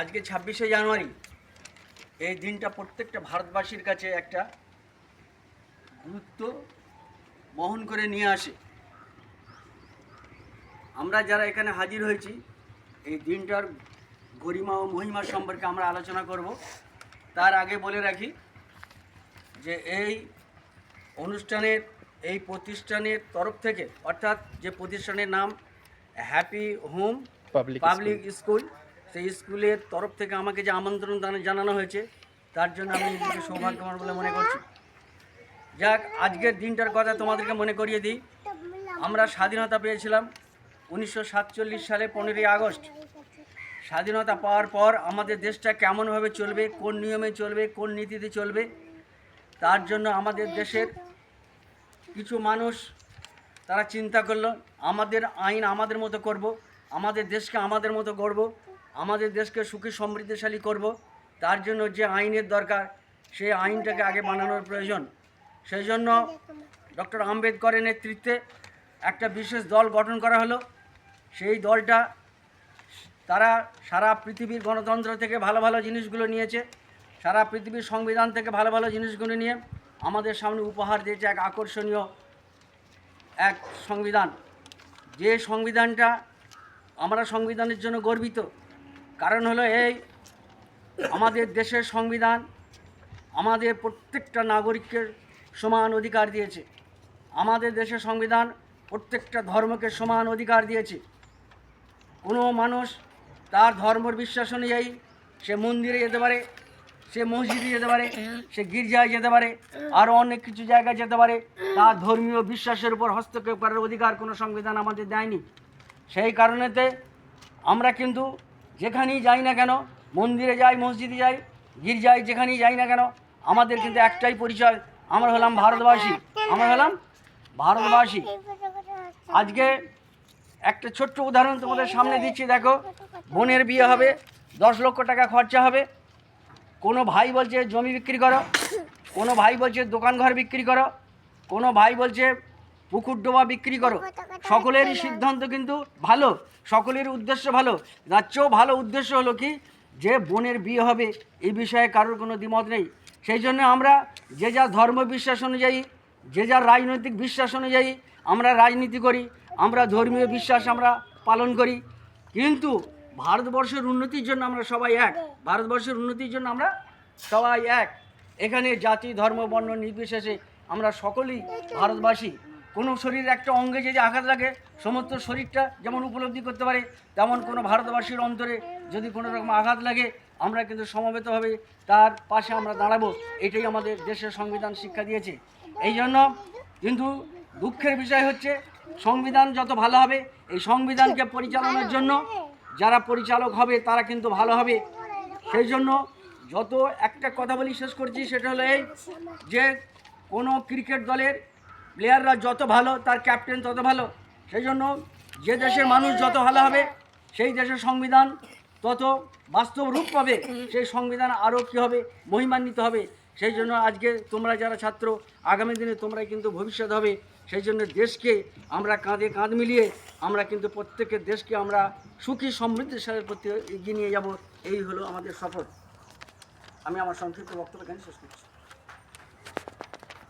আজকে ছাব্বিশে জানুয়ারি। এই দিনটা প্রত্যেকটা ভারতবাসীর কাছে একটা গুরুত্ব বহন করে নিয়ে আসে। আমরা যারা এখানে হাজির হয়েছি এই দিনটার গরিমা ও মহিমা সম্পর্কে আমরা আলোচনা করব। তার আগে বলে রাখি যে এই অনুষ্ঠানের এই প্রতিষ্ঠানের তরফ থেকে অর্থাৎ যে প্রতিষ্ঠানের নাম happy home public public school সেই স্কুলের তরফ থেকে আমাকে যে আমন্ত্রণ জানানো হয়েছে, তার জন্য আমি নিজেকে সৌভাগ্যবান বলে মনে করছি। যাক, আজকের দিনটার কথা তোমাদেরকে মনে করিয়ে দিই। আমরা স্বাধীনতা পেয়েছিলাম উনিশশো সাতচল্লিশ সালে পনেরোই আগস্ট। স্বাধীনতা পাওয়ার পর আমাদের দেশটা কেমনভাবে চলবে, কোন নিয়মে চলবে, কোন নীতিতে চলবে, তার জন্য আমাদের দেশের কিছু মানুষ তারা চিন্তা করল, আমাদের আইন আমাদের মতো করব, আমাদের দেশকে আমাদের মতো গড়ব আমাদের দেশকে সুখী সমৃদ্ধশালী করব। তার জন্য যে আইনের দরকার, সেই আইনটাকে আগে বানানোর প্রয়োজন। সেই জন্য ডক্টর আম্বেদকরের নেতৃত্বে একটা বিশেষ দল গঠন করা হলো। সেই দলটা তারা সারা পৃথিবীর গণতন্ত্র থেকে ভালো ভালো জিনিসগুলো নিয়েছে, সারা পৃথিবীর সংবিধান থেকে ভালো ভালো জিনিসগুলো নিয়ে আমাদের সামনে উপহার দিয়েছে এক আকর্ষণীয় এক সংবিধান। যে সংবিধানটা আমরা সংবিধানের জন্য গর্বিত কারণ হলো এই, আমাদের দেশের সংবিধান আমাদের প্রত্যেকটা নাগরিককে সমান অধিকার দিয়েছে। আমাদের দেশের সংবিধান প্রত্যেকটা ধর্মকে সমান অধিকার দিয়েছে। কোনো মানুষ তার ধর্মের বিশ্বাস অনুযায়ী সে মন্দিরে যেতে পারে, সে মসজিদে যেতে পারে, সে গির্জায় যেতে পারে, আরও অনেক কিছু জায়গায় যেতে পারে, তার ধর্মীয় বিশ্বাসের উপর হস্তক্ষেপ করার অধিকার কোনো সংবিধান আমাদের দেয়নি। সেই কারণেতে আমরা কিন্তু যেখানেই যাই না কেন, মন্দিরে যাই, মসজিদে যাই গির্জায় যেখানেই যাই না কেন, আমাদের কিন্তু একটাই পরিচয়, আমরা হলাম ভারতবাসী। আমরা হলাম ভারতবাসী। আজকে একটা ছোট্ট উদাহরণ তোমাদের সামনে দিচ্ছি, দেখো, বোনের বিয়ে হবে, দশ লক্ষ টাকা খরচা হবে। কোনো ভাই বলছে জমি বিক্রি করো, কোনো ভাই বলছে দোকান ঘর বিক্রি করো, কোনো ভাই বলছে পুকুর ডোবা বিক্রি করো। সকলেরই সিদ্ধান্ত কিন্তু ভালো সকলের উদ্দেশ্য ভালো। তার চেয়েও ভালো উদ্দেশ্য হলো কি, যে বোনের বিয়ে হবে এই বিষয়ে কারোর কোনো দ্বিমত নেই। সেই জন্য আমরা যে যা ধর্ম বিশ্বাস অনুযায়ী, যে যার রাজনৈতিক বিশ্বাস অনুযায়ী আমরা রাজনীতি করি, আমরা ধর্মীয় বিশ্বাস আমরা পালন করি। কিন্তু ভারতবর্ষের উন্নতির জন্য আমরা সবাই এক, ভারতবর্ষের উন্নতির জন্য আমরা সবাই এক। এখানে জাতি, ধর্ম, বর্ণ নির্বিশেষে আমরা সকলেই ভারতবাসী। কোনো শরীরের একটা অঙ্গে যদি আঘাত লাগে, সমস্ত শরীরটা যেমন উপলব্ধি করতে পারে, তেমন কোনো ভারতবাসীর অন্তরে যদি কোনো রকম আঘাত লাগে, আমরা কিন্তু সমবেতভাবে তার পাশে আমরা দাঁড়াবো। এটাই আমাদের দেশের সংবিধান শিক্ষা দিয়েছে। এই জন্য কিন্তু দুঃখের বিষয় হচ্ছে, সংবিধান যত ভালো হবে, এই সংবিধানকে পরিচালনার জন্য যারা পরিচালক হবে, তারা কিন্তু ভালো হবে। সেই জন্য যত একটা কথা বলি শেষ করছি, সেটা হলো এই যে কোনো ক্রিকেট দলের প্লেয়াররা যত ভালো, তার ক্যাপ্টেন তত ভালো। সেই জন্য যে দেশের মানুষ যত ভালো হবে, সেই দেশের সংবিধান তত বাস্তব রূপ পাবে। সেই সংবিধান আরও কী হবে মহিমান্বিত হবে। সেই জন্য আজকে তোমরা যারা ছাত্র, আগামী দিনে তোমরা কিন্তু ভবিষ্যৎ হবে। সেই জন্য দেশকে আমরা কাঁধে কাঁধ মিলিয়ে আমরা কিন্তু প্রত্যেকের দেশকে আমরা সুখী, সমৃদ্ধির সাথে প্রতি এগিয়ে নিয়ে যাব। এই হলো আমাদের শপথ। আমি আমার সংক্ষিপ্ত বক্তব্য এখানে শেষ করছি।